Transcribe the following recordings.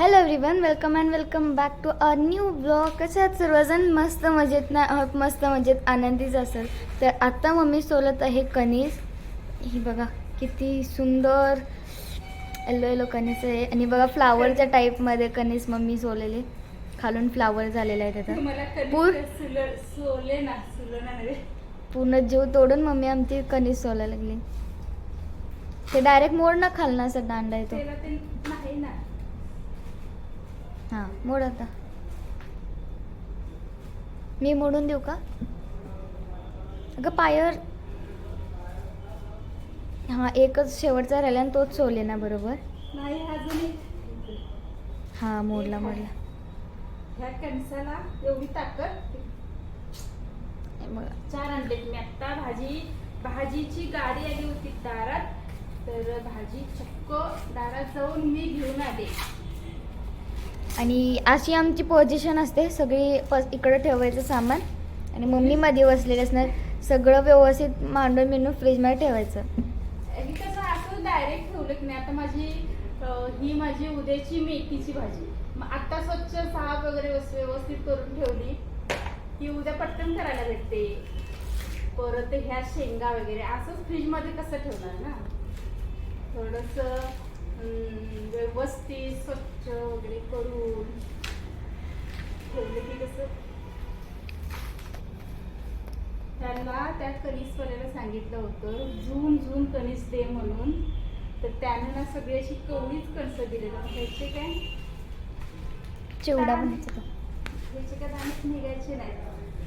Hello everyone welcome and welcome back to a new blog कसे आहेत सर्वजण मस्त मजेत ना आहोत मस्त मजेत आनंदीच असेल? तर आत्ता मम्मी सोलत आहे कणीस. ही बघा किती सुंदर येलो येलो कणीस आहे. आणि बघा फ्लावरच्या टाईपमध्ये कणीस मम्मी सोललेले खालून फ्लावर झालेला आहे त्याचा. पूर-. पूर्ण जीव तोडून मम्मी आमची कणीस सोलायला लागली. ते डायरेक्ट मोड ना खालना असं दांडा येतो हां मोड आता. मी मोडून देऊ का? अगं पायर. हां एकच शेवटचा राहिला आणि तोच सोले ना बरोबर? नाही अजूनही हां मोडला मोडला. ह्या कणसाला एवढी ताकद. चार आणलेत. मी आता भाजी भाजीची गाडी आली होती दारात. तर भाजी चक्क दारात जाऊन मी घेऊन आले. आणि अशी आमची पोझिशन असते सगळी प इकडं ठेवायचं सामान. आणि मम्मी मध्ये बसलेली असणार. सगळं व्यवस्थित मांडून मिंडून फ्रीजमध्ये ठेवायचं. आणि कसं असं डायरेक्ट ठेवलं की नाही. आता माझी अं, ही माझी उद्याची मेथीची भाजी. मग आता स्वच्छ साफ वगैरे व्यवस्थ- व्यवस्थित करून ठेवली. की उद्या पटकन करायला भेटते. परत ह्या शेंगा वगैरे. असंच फ्रीजमध्ये कसं ठेवणार ना? थोडंसं व्यवस्थित स्वच्छ वगैरे करून. ठेवलं की कसं? त्यांना त्या कणीसवाल्याला सांगितलं होतं झूम झूम कणीस दे म्हणून. तर त्याने ना सगळी अशी कवळीच कणसं दिलेलं. ह्याचे काय? चिवडा बनायचा तो. ह्याचे काय दाणेच निघायचे नाही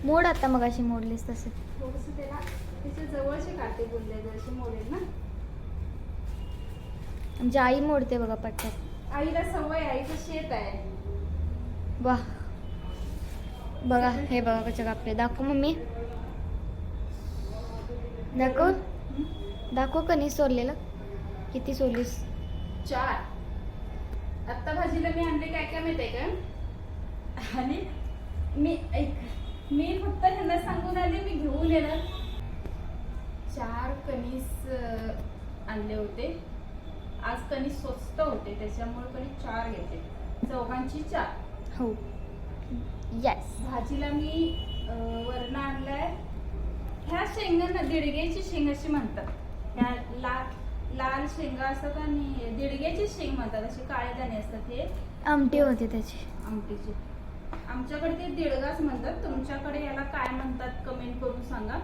मोड आता मग अशी मोडलीस तसे. थोडंसं त्याला? त्याच्या जवळचे काटे बोलले जरसे मोडेल ना? आमची आई मोडते बघा पट्ट्यात. आईला सवय आईचं शेत आहे. वा बघा हे बघा कशा कापले. दाखव मम्मी. दाखव. दाखव कणीस सोडलेलं किती सोडलीस चार. आत्ता भाजीला मी आणले काय काय माहिती आहे का? आणि? मी ऐक. मी फक्त ह्यांना सांगून आले मी घेऊन येणार. चार कणीस आणले होते. आज कणीस स्वस्त होते त्याच्यामुळे कणीस चार घेते. चौघांची चार. हो. येस भाजीला मी वरण आणलाय. ह्या शेंगांना दिडग्याची शेंग अशी म्हणतात. ह्या लाल लाल शेंगा असतात आणि दिडग्याची शेंग म्हणतात असे काळे दाणे असतात हे. आमटी होती त्याची. आमटीचे. आमच्याकडे ते दिडगाच म्हणतात. तुमच्याकडे याला काय म्हणतात कमेंट करून सांगा.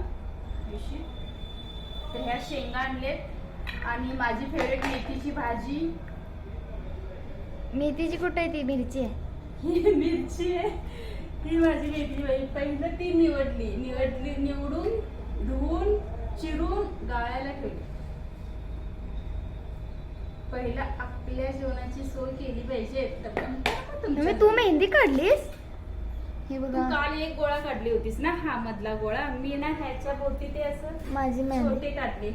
तर ह्या शेंगा आणलेत. आणि माझी फेवरेट मेथीची भाजी? मेथीची कुठे आहे ती? मिरची आहे. ही मिरची आहे. ही माझी मेथी भाजी. पहिलं ती निवडली. निवडली निवडून धुवून चिरून गाळायला ठेवली. पहिला आपल्या जेवणाची सोय केली पाहिजे. तर पण तुमच्या मम्मी तू मेहंदी काढलीस? हे तू बघा. काल एक गोळा काढली होतीस ना? हा मधला गोळा. मी ना ह्याच्या भोवती ते असं माझी मेहंदी. छोटे काढले.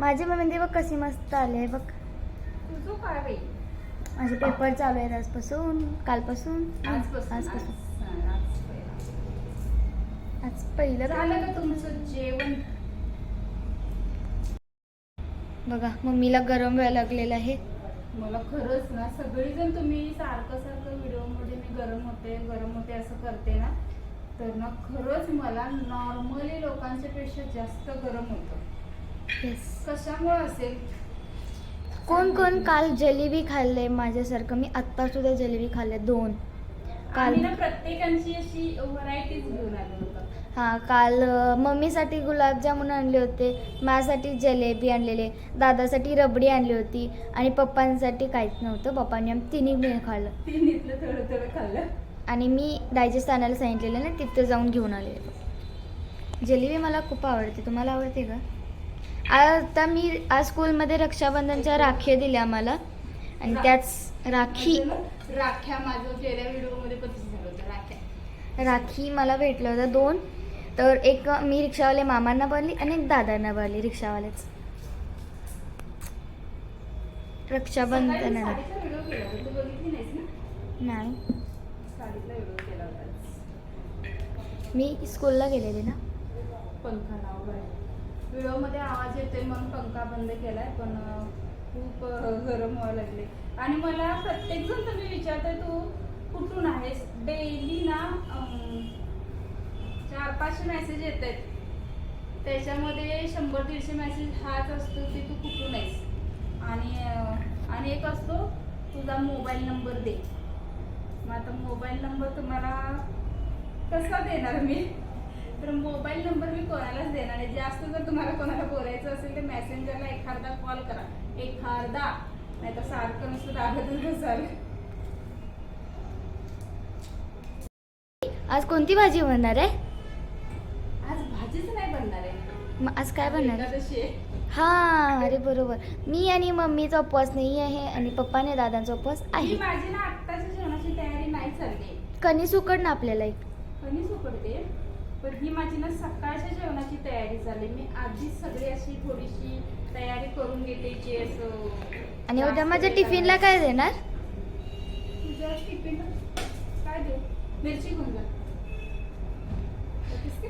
माझी मेहंदी बघ कशी मस्त आली आहे बघ. तुझं काय बाई? माझे पेपर चालू आहेत आजपासून कालपासून. आजपासून? आजपासून. आज- पहिला. झालं का तुमचं जेवण? बघा मम्मीला गरम व्हायला लागलेलं आहे. मला खरंच ना सगळीजण तुम्ही सारखं सारखं व्हिडिओमध्ये मी गरम होते गरम होते असं करते ना तर ना खरंच मला नॉर्मली लोकांच्या पेक्षा जास्त गरम होतं. कशामुळे असेल? कोण कोण काल जलेबी खाल्ले माझ्यासारखं? मी आत्ता सुद्धा जलेबी खाल्ले दोन. काल आम्ही ना प्रत्येकांची अशी व्हरायटीज घेऊन आलो होतो. हां काल अं, मम्मीसाठी गुलाबजामुन आणले होते माझ्यासाठी जलेबी आणलेले दादासाठी रबडी आणली होती आणि पप्पांसाठी काहीच नव्हतं. पप्पांनी आम्ही तिन्ही मिळून खाल्लं. तिन्हीतलं थोडं थोडं खाल्लं. आणि मी डायजेस्ट आणायला सांगितलेलं ना तिथे जाऊन घेऊन आलेले. जलेबी मला खूप आवडते. तुम्हाला आवडते का? आता मी आज स्कूलमध्ये रक्षाबंधनच्या राखी दिल्या आम्हाला आणि त्याच राखी राख्या माझं गेल्या व्हिडिओमध्ये झालं होतं राख्या. राखी मला भेटलं होतं दोन. तर एक मी रिक्षावाले मामांना भरली आणि एक दादांना भरली रिक्षावालेच सकाळी रक्षाबंधनाला साडीचा व्हिडिओ केला होता तू बघितली नाहीस ना? नाही. साडीतला व्हिडिओ केला होता मी स्कूलला गेलेले ना. पंखा व्हिडिओमध्ये आवाज येतोय म्हणून पंखा बंद केलाय पण खूप गरम व्हायला लागले आणि मला प्रत्येक जण तुम्ही विचारताय तू कुठून आहेस? डेली ना चार पाचशे मेसेज येत आहेत त्याच्यामध्ये शंभर दीडशे मेसेज हाच असतो की तू कुठून आहेस? आणि आणि एक असतो तुझा मोबाईल नंबर दे. मग आता मोबाईल नंबर तुम्हाला कसा देणार मी? तर मोबाईल नंबर मी कोणालाच देणार नाही. जास्त जर तुम्हाला कोणाला बोलायचं असेल तर मेसेंजरला एखादा कॉल करा. एखादा. नाही तर सारखं नुसतं रागतच बसाल आज कोणती भाजी बनणार आहे? आज भाजीच नाही बनणार आहे. मग आज काय बनणार आहे? एकादशी आहे. हा अरे बरोबर. मी आणि मम्मीचा उपवास नाही आहे आणि पप्पाने दादांचा उपवास आहे. माझी ना आत्ताची जेवणाची तयारी नाही चालली. कणीस उकड ना आपल्याला एक. कणीच उकडते. पण ही माझी ना सकाळच्या जेवणाची तयारी झाली. मी आधीच सगळी अशी थोडीशी तयारी करून घेते की असं आणि उद्या माझ्या टिफिनला. काय देणार? तुझ्या टिफिन काय देऊ? मिरची घेऊन जा?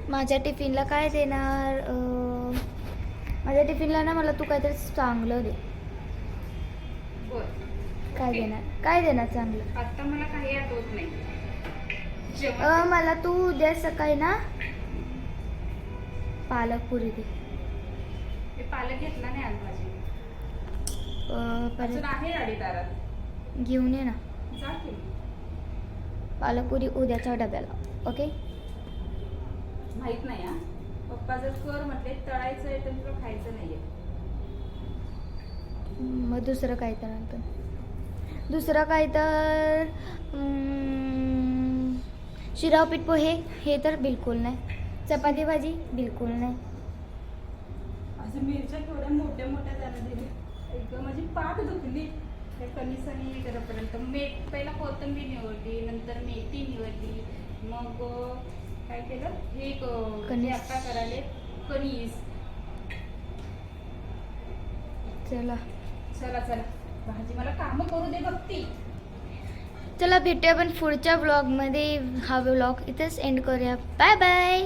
माझ्या टिफिनला काय देणार? अं, माझ्या टिफिनला ना मला तू काहीतरी चांगलं दे. बरं. काय. देणार? काय देणार चांगलं? आता मला काही आठवत नाही. अं, मला तू उद्या सकाळी ना पालक पुरी दे. पालक घेतला नाही आज माझी अं, अजून परत आहे दारात. घेऊन ये ना. जा की. पालक पुरी उद्याच्या डब्याला. ओके? माहीत नाही हा. पप्पा जर कर म्हटले तळायचं आहे तर तुला खायचं नाहीये. मग दुसरं काय तर नंतर दुसरं काय तर शिरा उपीट पोहे हे तर बिलकुल नाही. चपाती भाजी बिलकुल नाही. असं मिरच्या मोठ्या मोठ्या त्याला दिल्या एकदम माझी पाठ दुखली. त्या कणीस आणि हे करेपर्यंत मे पहिला कोथिंबीर निवडली नंतर मेथी निवडली. मग काय केलं? हे आता करायले कणीस. चला. चला चला. भाजी मला कामं करू दे बघती. चला भेटूया आपण पुढच्या ब्लॉगमध्ये हा ब्लॉग इथेच एंड करूया. Bye bye